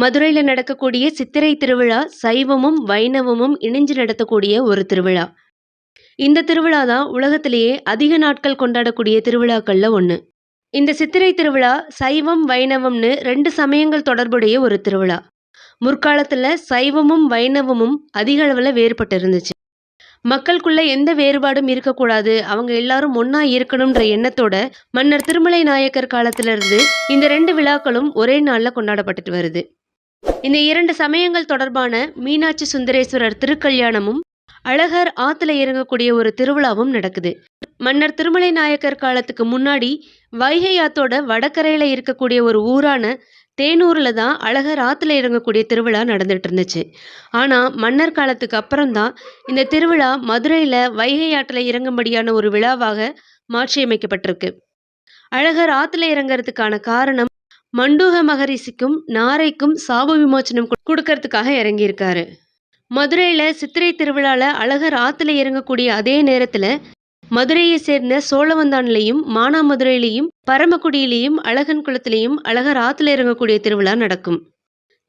மதுரையில் நடக்கக்கூடிய சித்திரை திருவிழா சைவமும் வைணவமும் இணைஞ்சு நடத்தக்கூடிய ஒரு திருவிழா. இந்த திருவிழா தான் உலகத்திலேயே அதிக நாட்கள் கொண்டாடக்கூடிய திருவிழாக்களில் ஒன்று இந்த சித்திரை திருவிழா சைவம் வைணவம்னு ரெண்டு சமயங்கள் தொடர்புடைய ஒரு திருவிழா. முற்காலத்தில் சைவமும் வைணவமும் அதிக அளவில் வேறுபட்டு இருந்துச்சு மக்களுக்குள்ள எந்த வேறுபாடும் இருக்கக்கூடாது அவங்க எல்லாரும் ஒன்றா இருக்கணும்ன்ற எண்ணத்தோட மன்னர் திருமலை நாயக்கர் காலத்திலிருந்து இந்த ரெண்டு விழாக்களும் ஒரே நாளில் கொண்டாடப்பட்டுட்டு வருது. இந்த இரண்டு சமயங்கள் தொடர்பான மீனாட்சி சுந்தரேஸ்வரர் திருக்கல்யாணமும் அழகர் ஆத்துல இறங்கக்கூடிய ஒரு திருவிழாவும் நடக்குது. மன்னர் திருமலை நாயக்கர் காலத்துக்கு முன்னாடி வைகை ஆத்தோட வடகரையில இருக்கக்கூடிய ஒரு ஊரான தேனூரில் தான் அழகர் ஆற்றுல இறங்கக்கூடிய திருவிழா நடந்துட்டு இருந்துச்சு. ஆனால் மன்னர் காலத்துக்கு அப்புறம்தான் இந்த திருவிழா மதுரையில் வைகை ஆற்றுல இறங்கும்படியான ஒரு விழாவாக மாற்றியமைக்கப்பட்டிருக்கு. அழகர் ஆற்றுல இறங்குறதுக்கான காரணம் மண்டூக மகரிஷிக்கும் நாரைக்கும் சாப விமோச்சனம் கொடுக்கறதுக்காக இறங்கியிருக்காரு. மதுரையில் சித்திரை திருவிழாவில் அழகர் ஆற்றுல இறங்கக்கூடிய அதே நேரத்தில் மதுரையை சேர்ந்த சோழவந்தான்லையும் மானாமதுரையிலையும் பரமக்குடியிலையும் அழகன் குளத்திலையும் அழகர் ஆற்றுல இறங்கக்கூடிய திருவிழா நடக்கும்.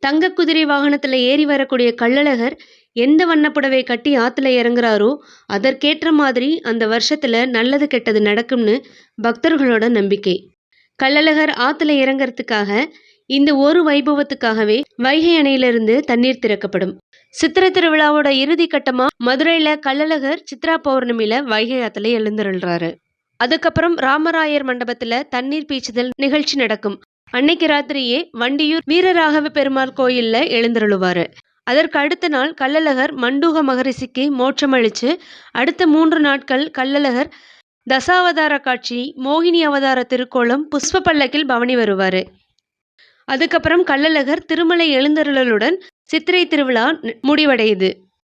தங்க குதிரை வாகனத்தில் ஏறி வரக்கூடிய கள்ளழகர் எந்த வண்ணப்புடவை கட்டி ஆற்றுல இறங்குறாரோ அதற்கேற்ற மாதிரி அந்த வருஷத்தில் நல்லது கெட்டது நடக்கும்னு பக்தர்களோட நம்பிக்கை. கள்ளழகர் ஆற்றுல இறங்கிறதுக்காக இந்த ஒரு வைபவத்துக்காகவே வைகை அணையிலிருந்து தண்ணீர் திறக்கப்படும். சித்திரை திருவிழாவோட இறுதி கட்டமா மதுரையில கள்ளழகர் சித்ரா பௌர்ணமியில வைகை ஆத்துல எழுந்திருள்றாரு. அதுக்கப்புறம் ராமராயர் மண்டபத்துல தண்ணீர் பீச்சுதல் நிகழ்ச்சி நடக்கும். அன்னைக்கு ராத்திரியே வண்டியூர் வீரராகவ பெருமாள் கோயில்ல எழுந்தருளுவாரு. அதற்கு அடுத்த நாள் கள்ளழகர் மண்டூக மகரிஷிக்கு மோட்சமளிச்சு அடுத்த மூன்று நாட்கள் கள்ளழகர் தசாவதார காட்சி மோகினி அவதார திருக்கோலம் புஷ்ப பல்லக்கில் பவனி வருவார். அதுக்கப்புறம் கள்ளழகர் திருமலை எழுந்தருளலுடன் சித்திரை திருவிழா முடிவடையுது.